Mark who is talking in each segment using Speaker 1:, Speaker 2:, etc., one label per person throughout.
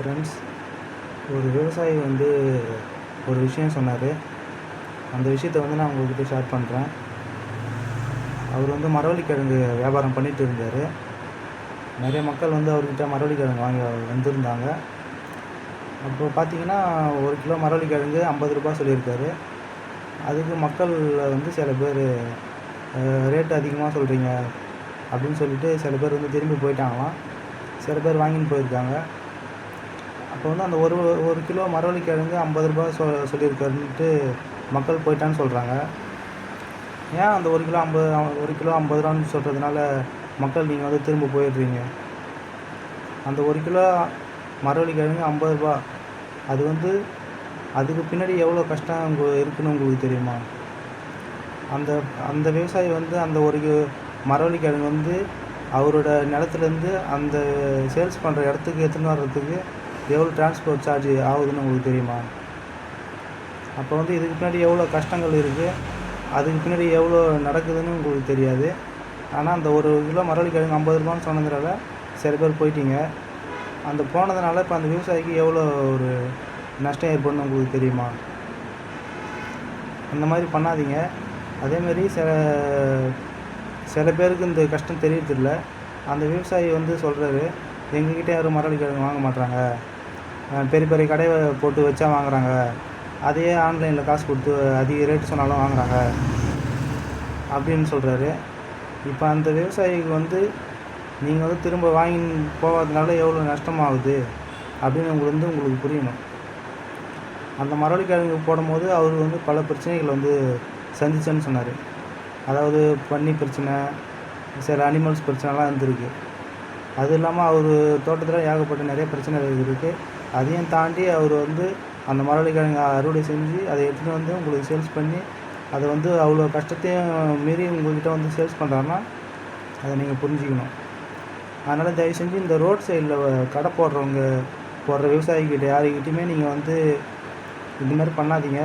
Speaker 1: Friends ஒரு விவசாயி வந்து ஒரு விஷயம் சொன்னார். அந்த விஷயத்த வந்து நான் உங்கள்கிட்ட ஷேர் பண்ணுறேன் அவர் வந்து மரவள்ளி கிழங்கு வியாபாரம் பண்ணிகிட்டு இருந்தார். நிறைய மக்கள் வந்து அவர்கிட்ட மரவள்ளிக்கிழங்கு வாங்கி வந்திருந்தாங்க. அப்போ பார்த்தீங்கன்னா ஒரு கிலோ மரவள்ளி கிழங்கு ஐம்பது ரூபாய் சொல்லியிருக்காரு. அதுக்கு மக்கள் வந்து சில பேர் ரேட்டு அதிகமாக சொல்கிறீங்க அப்படின்னு சொல்லிட்டு சில பேர் வந்து திரும்பி போயிட்டாங்களாம். சில பேர் வாங்கின்னு போயிருக்காங்க. அப்போ வந்து அந்த ஒரு ஒரு கிலோ மரவள்ளிக்கிழங்கு ஐம்பது ரூபாய் சொ சொல்லியிருக்காருன்ட்டு மக்கள் போயிட்டான்னு சொல்கிறாங்க ஏன் அந்த ஒரு கிலோ ஐம்பது ஒரு கிலோ ஐம்பது ரூபான்னு சொல்கிறதுனால மக்கள் நீங்கள் வந்து திரும்ப போயிடுறீங்க? அந்த ஒரு கிலோ மரவள்ளிக்கிழங்கு ஐம்பது ரூபா அது வந்து அதுக்கு பின்னாடி எவ்வளோ கஷ்டம் உங்க இருக்குன்னு உங்களுக்கு தெரியுமா? அந்த அந்த விவசாயி வந்து அந்த ஒரு மரவள்ளி மரவள்ளிக்கிழங்கு வந்து அவரோட நிலத்துலேருந்து அந்த சேல்ஸ் பண்ணுற இடத்துக்கு எடுத்துன்னு வர்றதுக்கு எவ்வளோ டிரான்ஸ்போர்ட் சார்ஜ் ஆகுதுன்னு உங்களுக்கு தெரியுமா? அப்போ வந்து இதுக்கு பின்னாடி எவ்வளோ கஷ்டங்கள் இருக்குது அதுக்கு பின்னாடி எவ்வளோ நடக்குதுன்னு உங்களுக்கு தெரியாது. ஆனால் அந்த ஒரு கிலோ மரவள்ளிக்கிழங்கு ஐம்பது ரூபான்னு சொன்னதுனால சில பேர் போயிட்டீங்க. அந்த போனதுனால இப்போ அந்த விவசாயிக்கு எவ்வளோ ஒரு நஷ்டம் ஏற்படணும் உங்களுக்கு தெரியுமா? அந்த மாதிரி பண்ணாதீங்க. அதேமாரி சில சில பேருக்கு இந்த கஷ்டம் தெரியறதில்ல. அந்த விவசாயி வந்து சொல்கிறாரு எங்ககிட்ட யாரும் மரவள்ளிக்கிழங்கு வாங்க மாட்டாங்க பெரிய பெரிய கடையை போட்டு வச்சா வாங்குறாங்க. அதையே ஆன்லைனில் காசு கொடுத்து அதிக ரேட்டு சொன்னாலும் வாங்குறாங்க. அப்படின்னு சொல்கிறாரு இப்போ அந்த விவசாயிக்கு வந்து நீங்கள் வந்து திரும்ப வாங்கி போகாதனால எவ்வளோ நஷ்டமாகுது? அப்படின்னு உங்களுக்கு வந்து உங்களுக்கு புரியணும். அந்த மரவள்ளிக்கிழங்கு போடும்போது அவர் வந்து பல பிரச்சனைகளை வந்து சந்திச்சேன்னு சொன்னார். அதாவது பன்னி பிரச்சனை சில அனிமல்ஸ் பிரச்சனைலாம் இருந்திருக்கு. அது இல்லாமல் அவர் தோட்டத்தில் ஏகப்பட்ட நிறைய பிரச்சனைகள் இருக்குது அதையும் தாண்டி அவர் வந்து அந்த மரவள்ளிக்கிழங்கு அறுவடை செஞ்சு அதை எடுத்துகிட்டு வந்து உங்களுக்கு சேல்ஸ் பண்ணி அதை வந்து அவ்வளோ கஷ்டத்தையும் மீறி உங்கள்கிட்ட வந்து சேல்ஸ் பண்ணுறாருன்னா அதை நீங்கள் புரிஞ்சுக்கணும். அதனால் தயவு செஞ்சு இந்த ரோட் சைடில் கடை போடுறவங்க போடுற விவசாயிகிட்ட யாருக்கிட்டையுமே நீங்கள் வந்து இந்த மாதிரி பண்ணாதீங்க.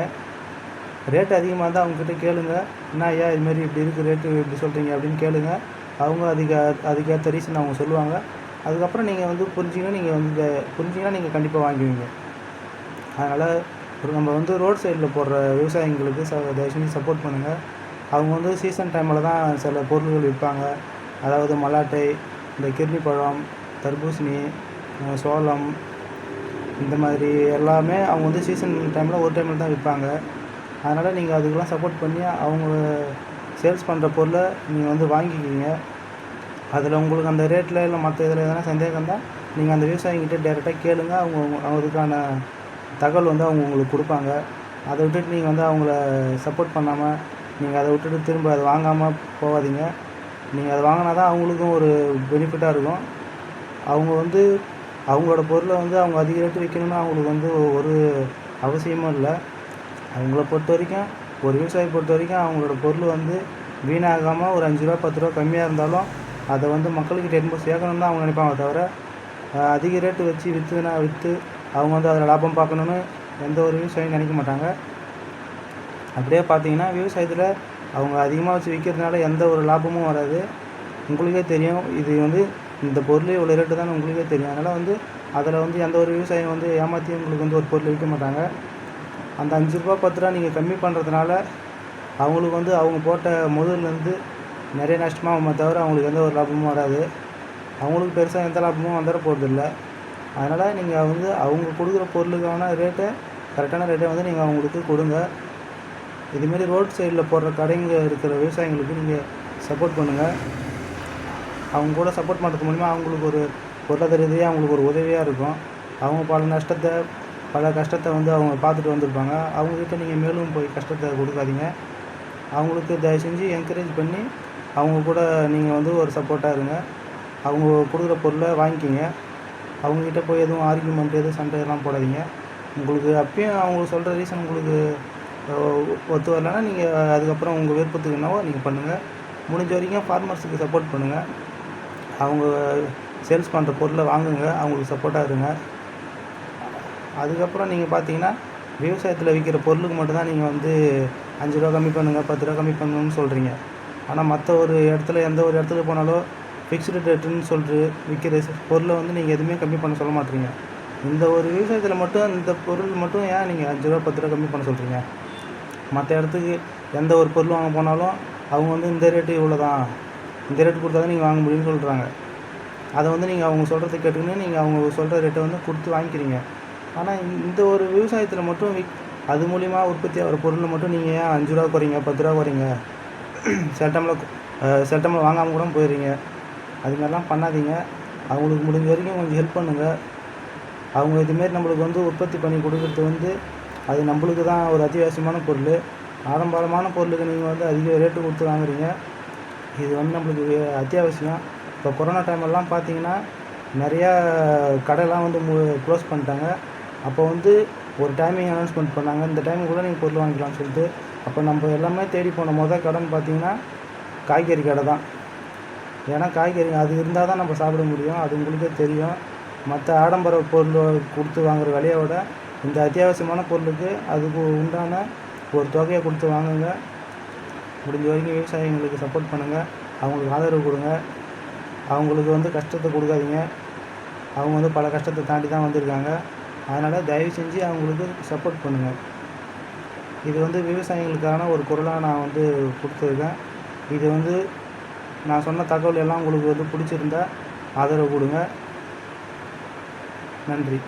Speaker 1: ரேட் அதிகமாக இருந்தால் அவங்கக்கிட்ட கேளுங்க. என்ன ஐயா இதுமாரி இப்படி இருக்குது ரேட்டு இப்படி சொல்கிறீங்க அப்படின்னு கேளுங்க. அவங்க அதுக்கு அதுக்கேற்ற ரீசன் அவங்க சொல்லுவாங்க. அதுக்கப்புறம் நீங்கள் வந்து புரிஞ்சிங்கன்னா நீங்கள் வந்து புரிஞ்சிங்கன்னா நீங்கள் கண்டிப்பாக வாங்குவீங்க. அதனால் ஒரு நம்ம வந்து ரோட் சைடில் போடுற விவசாயிங்களுக்கு ச தயவு செஞ்சு சப்போர்ட் பண்ணுங்கள் அவங்க வந்து சீசன் டைமில் தான் சில பொருள்கள் விற்பாங்க அதாவது மலாட்டை இந்த கிர்னி பழம் தர்பூசணி சோளம் இந்த மாதிரி எல்லாமே அவங்க வந்து சீசன் டைமில் ஒரு டைமில் தான் விற்பாங்க அதனால் நீங்கள் அதுக்கெல்லாம் சப்போர்ட் பண்ணி அவங்க சேல்ஸ் பண்ணுற பொருளை நீங்கள் வந்து வாங்கிக்கிங்க. அதில் உங்களுக்கு அந்த ரேட்டில் இல்லை மற்ற இதில் எதனா சந்தேகம் இருந்தால் நீங்கள் அந்த விவசாயிங்கிட்ட டேரெக்டாக கேளுங்க. அவங்க அவங்களுக்கான தகவல் வந்து அவங்க உங்களுக்கு கொடுப்பாங்க. அதை விட்டுட்டு நீங்கள் வந்து அவங்கள சப்போர்ட் பண்ணாமல் நீங்கள் அதை விட்டுட்டு திரும்ப அதை வாங்காமல் போகாதீங்க. நீங்கள் அதை வாங்கினா தான் அவங்களுக்கும் ஒரு பெனிஃபிட்டாக இருக்கும். அவங்க வந்து அவங்களோட பொருளை வந்து அவங்க அதிக ரேட்டு விற்கணும்னு அவங்களுக்கு வந்து ஒரு அவசியமும் இல்லை. அவங்கள பொறுத்த வரைக்கும் ஒரு விவசாயி பொறுத்த வரைக்கும் அவங்களோட பொருள் வந்து வீணாகாமல் ஒரு அஞ்சு ரூபா பத்து ரூபா கம்மியாக இருந்தாலும் அதை வந்து மக்கள்கிட்ட எடுத்து சேர்க்கணும்னு தான் அவங்க நினைப்பாங்க தவிர அதிக ரேட்டு வச்சு விற்றுனா விற்று அவங்க வந்து அதில் லாபம் பார்க்கணுன்னு எந்த ஒரு விவசாயியும் நினைக்க மாட்டாங்க. அப்படியே பார்த்தீங்கன்னா விவசாயத்தில் அவங்க அதிகமாக வச்சு விற்கிறதுனால எந்த ஒரு லாபமும் வராது. உங்களுக்கே தெரியும் இது வந்து இந்த பொருள் இவ்வளோ ரேட்டு தான் உங்களுக்கே தெரியும். அதனால் வந்து அதில் வந்து எந்த ஒரு விவசாயம் வந்து ஏமாற்றி உங்களுக்கு வந்து ஒரு பொருள் விற்க மாட்டாங்க. அந்த அஞ்சு ரூபா பத்து ரூபா நீங்கள் கம்மி பண்ணுறதுனால அவங்களுக்கு வந்து அவங்க போட்ட முதல்லேருந்து நிறைய நஷ்டமாகுமே தவிர அவங்களுக்கு எந்த ஒரு லாபமும் வராது. அவங்களுக்கு பெருசாக எந்த லாபமும் வந்துட போகிறதில்ல அதனால் நீங்கள் வந்து அவங்க கொடுக்குற பொருளுக்கான ரேட்டை கரெக்டான ரேட்டை வந்து நீங்கள் அவங்களுக்கு கொடுங்க. இதுமாரி ரோட் சைடில் போடுற கடைங்க இருக்கிற விவசாயிங்களுக்கு நீங்கள் சப்போர்ட் பண்ணுங்கள் அவங்க கூட சப்போர்ட் பண்ணுறது மூலிமா அவங்களுக்கு ஒரு பொருளாதார ரீதியாக அவங்களுக்கு ஒரு உதவியாக இருக்கும். அவங்க பல நஷ்டத்தை பல கஷ்டத்தை வந்து அவங்க பார்த்துட்டு வந்திருப்பாங்க. அவங்கக்கிட்ட நீங்கள் மேலும் போய் கஷ்டத்தை கொடுக்காதீங்க. அவங்களுக்கு தயவு செஞ்சு என்கரேஜ் பண்ணி அவங்க கூட நீங்கள் வந்து ஒரு சப்போர்ட்டாக இருங்க. அவங்க கொடுக்குற பொருளை வாங்கிக்கிங்க. அவங்கக்கிட்ட போய் எதுவும் ஆர்கியூமெண்ட் எதுவும் சண்டை எல்லாம் போடாதீங்க. உங்களுக்கு அப்பயும் அவங்க சொல்கிற ரீசன் உங்களுக்கு ஒத்து வரலன்னா நீங்கள் அதுக்கப்புறம் உங்கள் விருப்பத்துக்கு என்னவோ நீங்கள் பண்ணுங்கள் முடிஞ்ச வரைக்கும் ஃபார்மர்ஸுக்கு சப்போர்ட் பண்ணுங்கள் அவங்க சேல்ஸ் பண்ணுற பொருளை வாங்குங்க. அவங்களுக்கு சப்போர்ட்டாக இருங்க. அதுக்கப்புறம் நீங்கள் பார்த்தீங்கன்னா விவசாயத்தில் விற்கிற பொருளுக்கு மட்டும்தான் நீங்கள் வந்து அஞ்சு ரூபா கம்மி பண்ணுங்கள் பத்து ரூபா கம்மி பண்ணணும்னு சொல்கிறீங்க ஆனால் மற்ற ஒரு இடத்துல எந்த ஒரு இடத்துல போனாலும் ஃபிக்ஸ்டு ரேட்டுன்னு சொல்லிட்டு விற்கிற பொருளை வந்து நீங்கள் எதுவுமே கம்மி பண்ண சொல்ல மாட்டீங்க. இந்த ஒரு விவசாயத்தில் மட்டும் இந்த பொருள் மட்டும் ஏன் நீங்கள் அஞ்சு ரூபா பத்து ரூபா கம்மி பண்ண சொல்கிறீங்க மற்ற இடத்துக்கு எந்த ஒரு பொருள் வாங்க போனாலும் அவங்க வந்து இந்த ரேட்டு இவ்வளோ தான் இந்த ரேட்டு கொடுத்தா தான் நீங்கள் வாங்க முடியும்னு சொல்கிறாங்க அதை வந்து நீங்கள் அவங்க சொல்கிறத கேட்டுக்கின்னு நீங்கள் அவங்க சொல்கிற ரேட்டை வந்து கொடுத்து வாங்கிக்கிறீங்க. ஆனால் இந்த ஒரு விவசாயத்தில் மட்டும் விக் அது மூலிமா உற்பத்தி ஆகிற பொருளை மட்டும் நீங்கள் ஏன் அஞ்சு ரூபா குறைங்க பத்து ரூபா குறைங்க? சில டைமில் சில டைமில் வாங்காமல் கூட போயிடுறீங்க. அது மாதிரிலாம் பண்ணாதீங்க. அவங்களுக்கு முடிஞ்ச வரைக்கும் கொஞ்சம் ஹெல்ப் பண்ணுங்கள் அவங்க இதுமாரி நம்மளுக்கு வந்து உற்பத்தி பண்ணி கொடுக்குறது வந்து அது நம்மளுக்கு தான் ஒரு அத்தியாவசியமான பொருள். ஆடம்பரமான பொருளுக்கு நீங்கள் வந்து அதிக ரேட்டு கொடுத்து வாங்குறீங்க. இது வந்து நம்மளுக்கு அத்தியாவசியம். இப்போ கொரோனா டைமெல்லாம் பார்த்தீங்கன்னா நிறையா கடைலாம் வந்து க்ளோஸ் பண்ணிட்டாங்க. அப்போ வந்து ஒரு டைமிங் அனௌன்ஸ்மெண்ட் பண்ணாங்க? இந்த டைமுக்கு கூட நீங்கள் பொருள் வாங்கிக்கலாம்னு சொல்லிட்டு அப்போ நம்ம எல்லாமே தேடி போன மொதல் கடைன்னு பார்த்தீங்கன்னா காய்கறி கடை தான். ஏன்னா காய்கறி அது இருந்தால் தான் நம்ம சாப்பிட முடியும். அது உங்களுக்கே தெரியும். மற்ற ஆடம்பர பொருள் கொடுத்து வாங்குற விலையை விட இந்த அத்தியாவசியமான பொருளுக்கு அதுக்கு உண்டான ஒரு தொகையை கொடுத்து வாங்குங்க. முடிஞ்ச வரைக்கும் விவசாயிங்களுக்கு சப்போர்ட் பண்ணுங்கள் அவங்களுக்கு ஆதரவு கொடுங்க. அவங்களுக்கு வந்து கஷ்டத்தை கொடுக்காதீங்க. அவங்க வந்து பல கஷ்டத்தை தாண்டி தான் வந்திருக்காங்க. அதனால் தயவு செஞ்சு அவங்களுக்கு சப்போர்ட் பண்ணுங்கள் இது வந்து விவசாயிகளுக்கான ஒரு குரலாக நான் வந்து கொடுத்துருக்கேன். இது வந்து நான் சொன்ன தகவல் எல்லாம் உங்களுக்கு வந்து பிடிச்சிருந்தா ஆதரவு கொடுங்க. நன்றி.